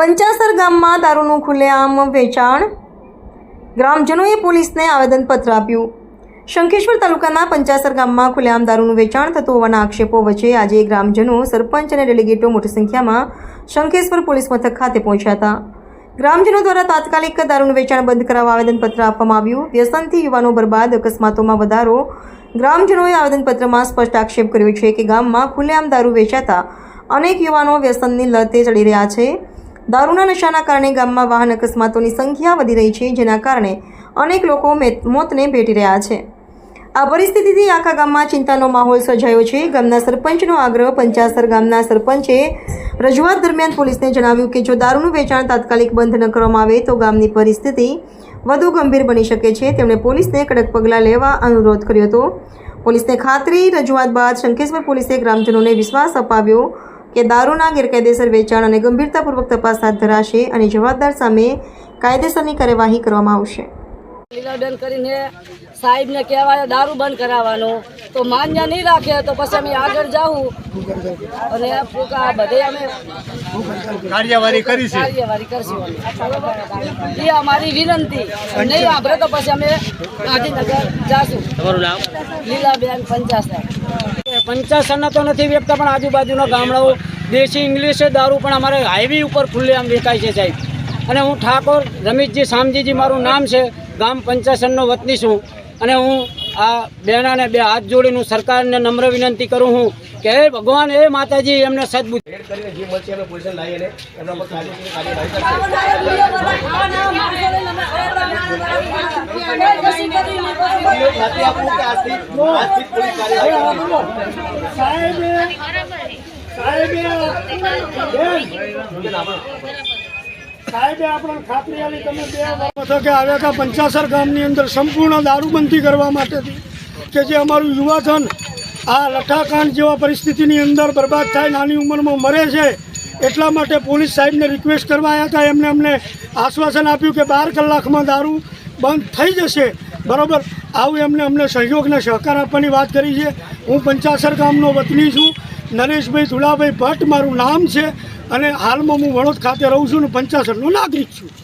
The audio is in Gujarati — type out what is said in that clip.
પંચાસર ગામમાં દારૂનું ખુલ્લેઆમ વેચાણ. ગ્રામજનોએ પોલીસને આવેદનપત્ર આપ્યું. શંખેશ્વર તાલુકાના પંચાસર ગામમાં ખુલ્લેઆમ દારૂનું વેચાણ થતું હોવાના આક્ષેપો વચ્ચે આજે ગ્રામજનો, સરપંચ અને ડેલિગેટો મોટી સંખ્યામાં શંખેશ્વર પોલીસ મથક ખાતે પહોંચ્યા હતા. ગ્રામજનો દ્વારા તાત્કાલિક દારૂનું વેચાણ બંધ કરાવવા આવેદનપત્ર આપવામાં આવ્યું. વ્યસનથી યુવાનો બરબાદ, અકસ્માતોમાં વધારો. ગ્રામજનોએ આવેદનપત્રમાં સ્પષ્ટ આક્ષેપ કર્યો છે કે ગામમાં ખુલ્લેઆમ દારૂ વેચાતા અનેક યુવાનો વ્યસનની લતે ચડી રહ્યા છે. દારૂના નશાના કારણે ગામમાં વાહન અકસ્માતોની સંખ્યા વધી રહી છે, જેના કારણે અનેક લોકો મેત- મોતને ભેટી રહ્યા છે. આ પરિસ્થિતિથી આખા ગામમાં ચિંતાનો માહોલ સર્જાયો છે. ગામના સરપંચનો આગ્રહ પંચાસર ગામના સરપંચે રજૂઆત દરમિયાન પોલીસને જણાવ્યું કે જો દારૂનું વેચાણ તાત્કાલિક બંધ ન કરવામાં આવે તો ગામની પરિસ્થિતિ વધુ ગંભીર બની શકે છે. તેમણે પોલીસને કડક પગલાં લેવા અનુરોધ કર્યો હતો. પોલીસને ખાતરી, રજૂઆત બાદ શંકેશ્વર પોલીસે ગ્રામજનોને વિશ્વાસ અપાવ્યો. કે દારૂના ગેરકાયદેસર વેચાણ અને ગંભીરતાપૂર્વક તપાસ હાથ ધરાશે અને જવાબદાર સામે કાયદેસરની કાર્યવાહી કરવામાં આવશે. લીલાબેન કરીને સાહેબને કહેવાય દારૂ બંધ કરાવવાનો. તો માન્ય નહીં રાખે તો પછી અમે આગળ જાવું અને બધે અમે કાર્યવાહી કરીશું કાર્યવાહી કરશું એ અમારી વિનંતી. નહીં સાંભળે તો પછી અમે ગાંધીનગર જાશું. તમારું નામ? લીલાબેન પંચાસર પંચાસરના તો નથી વેચતા પણ આજુબાજુના ગામડાઓ દેશી ઇંગ્લિશે દારૂ પણ અમારે હાઈવે ઉપર ખુલ્લે આમ વેચાય છે સાહેબ અને હું ઠાકોર રમેશજી શામજીજી મારું નામ છે ગામ પંચાસનનો વતની છું અને હું આ બહેનાને બે હાથ જોડીને હું સરકારને નમ્ર વિનંતી કરું હું કે હે ભગવાન હે માતાજી એમને સદબુદ્ધ કરીને જે મળશે અમે પોલીસને લાવી અને એમના પર કાયદેસરની કાર્યવાહી કરશે ખાતરી આપું કે આજથી આજથી પોલીસ કાર્યવાહી સાહેબ સાહેબે આપણને ખાતરી આપી તમે બે મથકે આવ્યા હતા પંચાસર ગામની અંદર સંપૂર્ણ દારૂબંધી કરવા માટેથી કે જે અમારું યુવાધન આ લઠ્ઠાકાંડ જેવા પરિસ્થિતિની અંદર બરબાદ થાય નાની ઉંમરમાં મરે છે એટલા માટે પોલીસ સાહેબને રિક્વેસ્ટ કરવા આવ્યા હતા. એમને અમને આશ્વાસન આપ્યું કે બાર કલાકમાં દારૂ બંધ થઈ જશે. બરાબર? આવું એમને અમને સહયોગને સહકાર આપવાની વાત કરી છે. હું પંચાસર ગામનો વતની છું. નરેશભાઈ ધુલાભાઈ ભટ્ટ મારું નામ છે અને હાલમાં હું વડોદ ખાતે રહું છું અને પંચાસરનો નાગરિક છું.